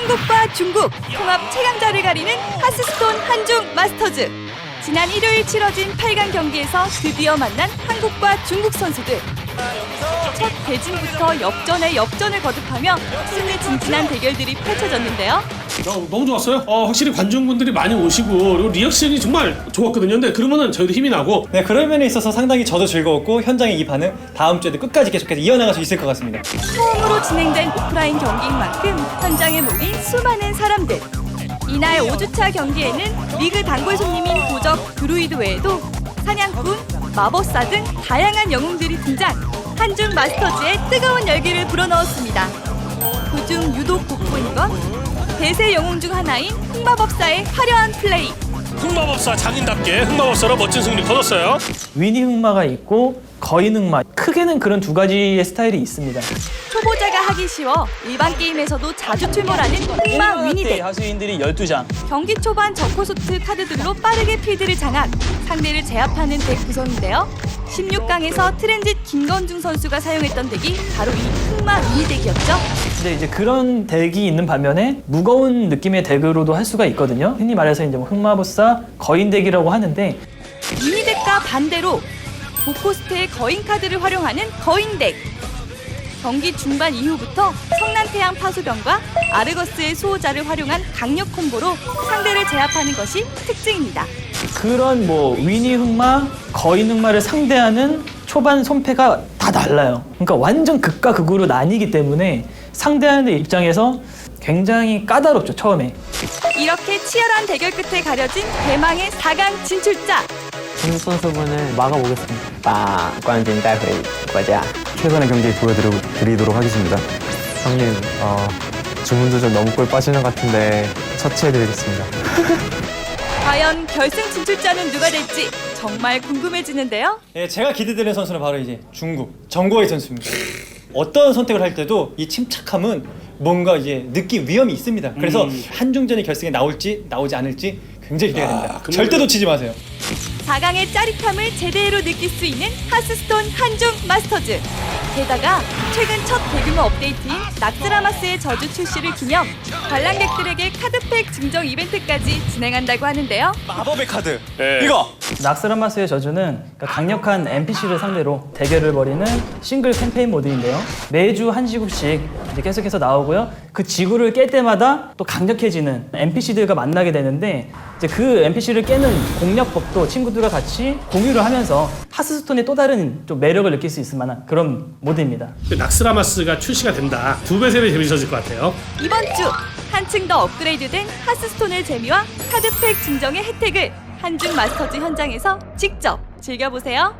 한국과 중국 통합 최강자를 가리는 하스스톤 한중 마스터즈. 지난 일요일 치러진 8강 경기에서 드디어 만난 한국과 중국 선수들. 첫 대진부터 역전에 역전을 거듭하며 승리 진진한 대결들이 펼쳐졌는데요. 어, 너무 좋았어요. 어, 확실히 관중분들이 많이 오시고 그리고 리액션이 정말 좋았거든요. 근데 그러면은 저희도 힘이 나고 네, 그런 면에 있어서 상당히 저도 즐거웠고 현장의 이 반응 다음 주에도 끝까지 계속해서 이어나갈 수 있을 것 같습니다. 처음으로 진행된 오프라인 경기인 만큼 현장에 모인 수많은 사람들. 이날 5주차 경기에는 리그 단골 손님인 도적 드루이드 외에도 사냥꾼, 마법사 등 다양한 영웅들이 등장. 한중 마스터즈의 뜨거운 열기를 불어넣었습니다. 그중 유독 돋보인 건 대세 영웅 중 하나인 흑마법사의 화려한 플레이. 흑마법사 장인답게 흑마법사로 멋진 승리 거뒀어요. 위니 흑마가 있고 거인 흑마 크게는 그런 두 가지의 스타일이 있습니다. 초보자가 하기 쉬워 일반 게임에서도 자주 출몰하는 흑마 위니덱. 하수인들이 12장 경기 초반 저코소트 카드들로 빠르게 필드를 장악, 상대를 제압하는 덱 구성인데요. 16강에서 트렌짓 김건중 선수가 사용했던 덱이 바로 이 흑마 미니 덱이었죠. 근데 이제 그런 덱이 있는 반면에 무거운 느낌의 덱으로도 할 수가 있거든요. 흔히 말해서 이제 뭐 흑마보사 거인 덱이라고 하는데 미니 덱과 반대로 보코스트의 거인 카드를 활용하는 거인 덱. 경기 중반 이후부터 성난태양 파수병과 아르거스의 수호자를 활용한 강력 콤보로 상대를 제압하는 것이 특징입니다. 그런 뭐 위니 흑마, 거인 흑마를 상대하는 초반 손패가 다 달라요. 그러니까 완전 극과 극으로 나뉘기 때문에 상대하는 입장에서 굉장히 까다롭죠 처음에. 이렇게 치열한 대결 끝에 가려진 대망의 4강 진출자. 중국 선수분을 막아보겠습니다. 把冠军带回 国家。 최선의 경기 보여드리도록 하겠습니다. 형님, 어, 주문도 좀 너무 꼴 빠지는 것 같은데 처치해드리겠습니다. 과연 결승 진출자는 누가 될지 정말 궁금해지는데요. 예, 제가 기대되는 선수는 바로 이제 중국 정고의 선수입니다. 어떤 선택을 할 때도 이 침착함은 뭔가 이제 느낌 위험이 있습니다. 그래서 한중전이 결승에 나올지 나오지 않을지 굉장히 기대가 됩니다. 그러면- 절대 놓치지 마세요. 4강의 짜릿함을 제대로 느낄 수 있는 하스스톤 한중 마스터즈. 게다가 최근 첫 대규모 업데이트인 낙스라마스의 저주 출시를 기념 관람객들에게 카드팩 증정 이벤트까지 진행한다고 하는데요. 마법의 카드. 네. 이거 낙스라마스의 저주는 그러니까 강력한 NPC를 상대로 대결을 벌이는 싱글 캠페인 모드인데요. 매주 한 지구씩 이제 계속해서 나오고요. 그 지구를 깰 때마다 또 강력해지는 NPC들과 만나게 되는데 이제 그 NPC를 깨는 공략법도 친구들과 같이 공유를 하면서 하스스톤의 또 다른 좀 매력을 느낄 수 있을 만한 그런 모드입니다. 그 낙스라마 스가 출시가 된다. 두 배, 세 배 재밌어질 것 같아요. 이번 주 한층 더 업그레이드된 하스스톤의 재미와 카드팩 증정의 혜택을 한중 마스터즈 현장에서 직접 즐겨보세요.